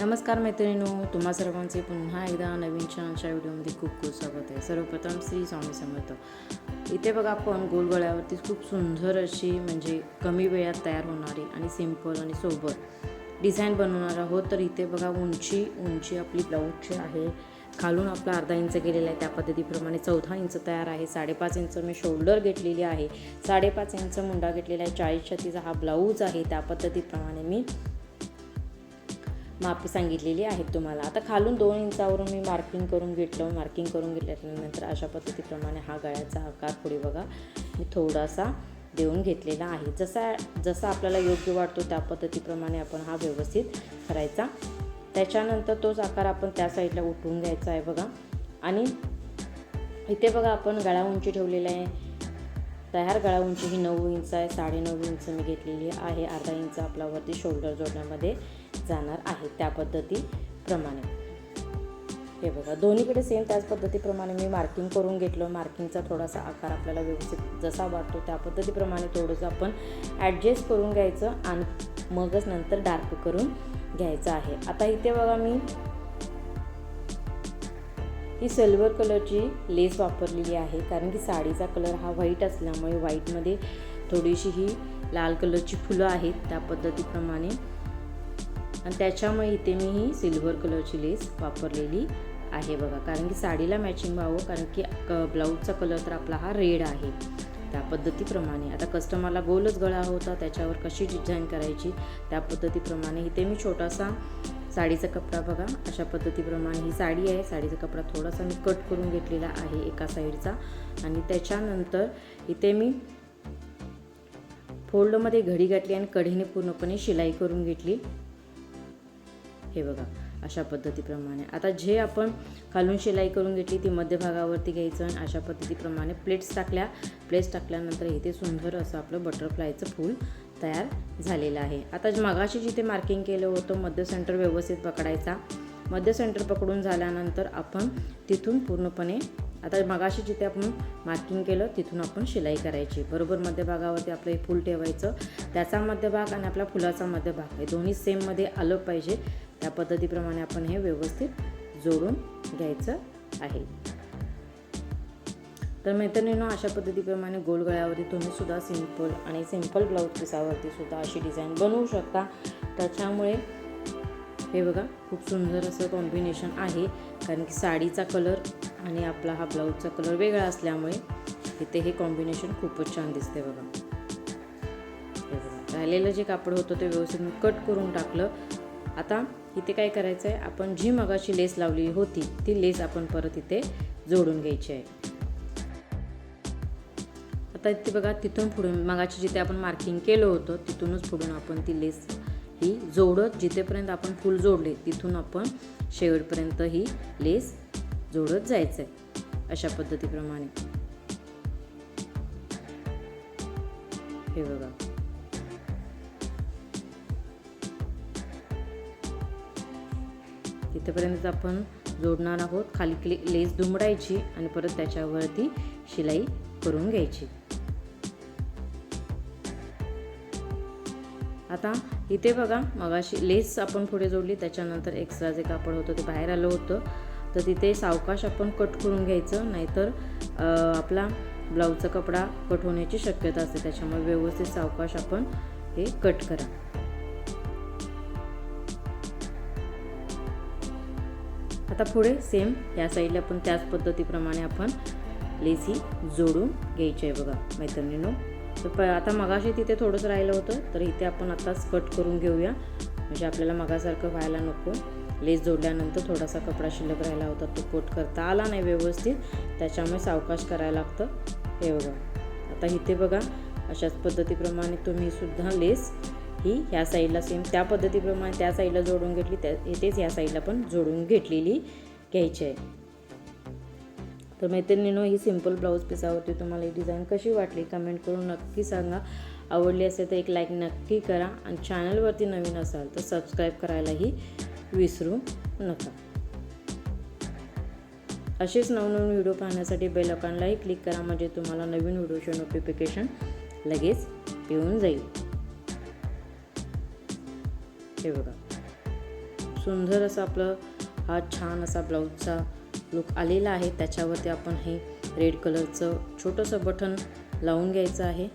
नमस्कार मैत्रिणींनो तुम्हा सर्वांचे पुन्हा एकदा नवीन छानशा व्हिडिओमध्ये खूप खूप स्वागत आहे. सर्वप्रथम श्री स्वामी समर्थ. इथे बघा आपण गोलगळ्यावरती खूप सुंदर अशी म्हणजे कमी वेळात तयार होणारी आणि सिंपल आणि सोबर डिझाईन बनवणार आहोत. तर इथे बघा उंची उंची आपली ब्लाऊजची आहे खालून आपला अर्धा इंच गेलेला आहे. त्या पद्धतीप्रमाणे चौदा इंच तयार आहे. साडेपाच इंच मी शोल्डर घेतलेली आहे. साडेपाच इंच मुंडा घेतलेला आहे. चाळीस छत्तीचा हा ब्लाऊज आहे. त्या पद्धतीप्रमाणे मी माप सांगितलेली आहेत तुम्हाला. आता खालून दोन इंचावरून मी मार्किंग करून घेतलं. मार्किंग करून घेतल्यानंतर अशा पद्धतीप्रमाणे हा गळ्याचा आकार पुढे बघा. मी थोडासा देऊन घेतलेला आहे. जसा जसा आपल्याला योग्य वाटतो त्या पद्धतीप्रमाणे आपण हा व्यवस्थित करायचा. त्याच्यानंतर तोच आकार आपण त्या साईडला उठवून घ्यायचा आहे बघा. आणि इथे बघा आपण गळा उंची ठेवलेला आहे. तयार गळा उंची ही नऊ इंच आहे. साडेनऊ इंच मी घेतलेली आहे. अर्धा इंच आपल्यावरती शोल्डर जोडण्यामध्ये. जाणार आहे त्या पद्धतीप्रमाणे. हे बघा दोन्हीकडे सेम त्याच पद्धतीप्रमाणे मी मार्किंग करून घेतलं. मार्किंगचा थोडासा आकार आपल्याला व्यवस्थित जसा वाटतो त्या पद्धतीप्रमाणे थोडंसं आपण ॲडजस्ट करून घ्यायचं आणि मगच नंतर डार्क करून घ्यायचं आहे. आता इथे बघा मी ही सिल्वर कलरची लेस वापरलेली आहे. कारण की साडीचा कलर हा व्हाईट असल्यामुळे व्हाईटमध्ये थोडीशी ही लाल कलरची फुलं आहेत त्या पद्धतीप्रमाणे. आणि त्याच्यामुळे इथे मी ही सिल्वर कलरची लेस वापरलेली आहे बघा. कारण की साडीला मॅचिंग व्हावं कारण की क ब्लाऊजचा कलर तर आपला हा रेड आहे. त्या पद्धतीप्रमाणे. आता कस्टमरला गोलच गळा होता त्याच्यावर कशी डिझाईन करायची त्या पद्धतीप्रमाणे. इथे मी छोटासा साडीचा कपडा बघा. अशा पद्धतीप्रमाणे ही साडी आहे. साडीचा कपडा थोडासा मी कट करून घेतलेला आहे एका साईडचा. आणि त्याच्यानंतर इथे मी फोल्डमध्ये घडी घातली आणि कढीने पूर्णपणे शिलाई करून घेतली. हे बघा अशा पद्धतीप्रमाणे. आता जे आपण खालून शिलाई करून घेतली ती मध्यभागावरती घ्यायचं आणि अशा पद्धतीप्रमाणे प्लेट्स टाकल्या. प्लेट्स टाकल्यानंतर इथे सुंदर असं आपलं बटरफ्लायचं फूल तयार झालेलं आहे. आता मगाशी जिथे मार्किंग केलं होतं मध्य सेंटर व्यवस्थित पकडायचा. मध्य सेंटर पकडून झाल्यानंतर आपण तिथून पूर्णपणे आता मगाशी जिथे आपण मार्किंग केलं तिथून आपण शिलाई करायची. बरोबर मध्यभागावरती आपलं हे फूल ठेवायचं. त्याचा मध्यभाग आणि आपला फुलाचा मध्यभाग हे दोन्ही सेममध्ये आलं पाहिजे. त्या पद्धतीप्रमाणे आपण हे व्यवस्थित जोडून घ्यायचं आहे. तर मैत्रिणींनो अशा पद्धतीप्रमाणे गोलगळ्यावरती तुम्ही सुद्धा सिंपल आणि सिंपल ब्लाऊज पिसावरती सुद्धा अशी डिझाईन बनवू शकता. त्याच्यामुळे हे बघा खूप सुंदर असं कॉम्बिनेशन आहे. कारण की साडीचा कलर आणि आपला हा ब्लाऊजचा कलर वेगळा असल्यामुळे इथे हे कॉम्बिनेशन खूपच छान दिसते बघा. हे बघा राहिलेलं जे कापड होतं ते व्यवस्थित मी कट करून टाकलं. आता इथे काय करायचं आहे आपण जी मगाशी लेस लावली होती ती लेस आपण परत इथे जोडून घ्यायची आहे. आता इथे बघा तिथून पुढून मगाची जिथे आपण मार्किंग केलं होतं तिथूनच पुढून आपण ती लेस ही जोडत जिथेपर्यंत आपण फूल जोडले तिथून आपण शेवटपर्यंत ही लेस जोडत जायचं आहे अशा पद्धतीप्रमाणे. हे बघा. तिथेपर्यंत आपण जोडणार आहोत. खाली क्ले लेस दुमडायची आणि परत त्याच्यावरती शिलाई करून घ्यायची. आता इथे बघा मगाशी लेस आपण पुढे जोडली त्याच्यानंतर एक्स्ट्रा जे कापड होतं ते बाहेर आलं होतं. तर तिथे सावकाश आपण कट करून घ्यायचं नाहीतर आपला ब्लाऊजचा कपडा कट होण्याची शक्यता असते. त्याच्यामुळे व्यवस्थित सावकाश आपण हे कट करा. आता पुढे सेम या साईडला पण त्याच पद्धतीप्रमाणे आपण लेसी जोडून घ्यायची आहे बघा मैत्रिणीनो. तर प आता मगाशी तिथे थोडंसं राहिलं होतं तर इथे आपण आत्ताच कट करून घेऊया. म्हणजे आपल्याला मगासारखं व्हायला नको. लेस जोडल्यानंतर थोडासा कपडा शिल्लक राहिला होता तो कोट करता आला नाही व्यवस्थित. त्याच्यामुळे सावकाश करायला लागतं. हे बघा. आता इथे बघा अशाच पद्धतीप्रमाणे तुम्ही सुद्धा लेस ही ह्या साईडला सेम त्या पद्धतीप्रमाणे त्या साईडला जोडून घेतली त्या इथेच ह्या साईडला पण जोडून घेतलेली घ्यायची आहे. तर मैत्रिणीनो ही सिंपल ब्लाऊज पिसावरती तुम्हाला ही डिझाईन कशी वाटली कमेंट करून नक्की सांगा. आवडली असेल तर एक लाईक नक्की करा आणि चॅनलवरती नवीन असाल तर सबस्क्राईब करायलाही विसरू नका. असेच नवनवीन व्हिडिओ पाहण्यासाठी बेल अकाउंटलाही क्लिक करा म्हणजे तुम्हाला नवीन व्हिडिओचे नोटिफिकेशन लगेच येऊन जाईल. हे बघा. सुंदर असं आपलं हा छान असा ब्लाऊजचा लुक आलेला आहे. त्याच्यावरती आपण हे रेड कलरचं छोटंसं बटन लावून घ्यायचं आहे.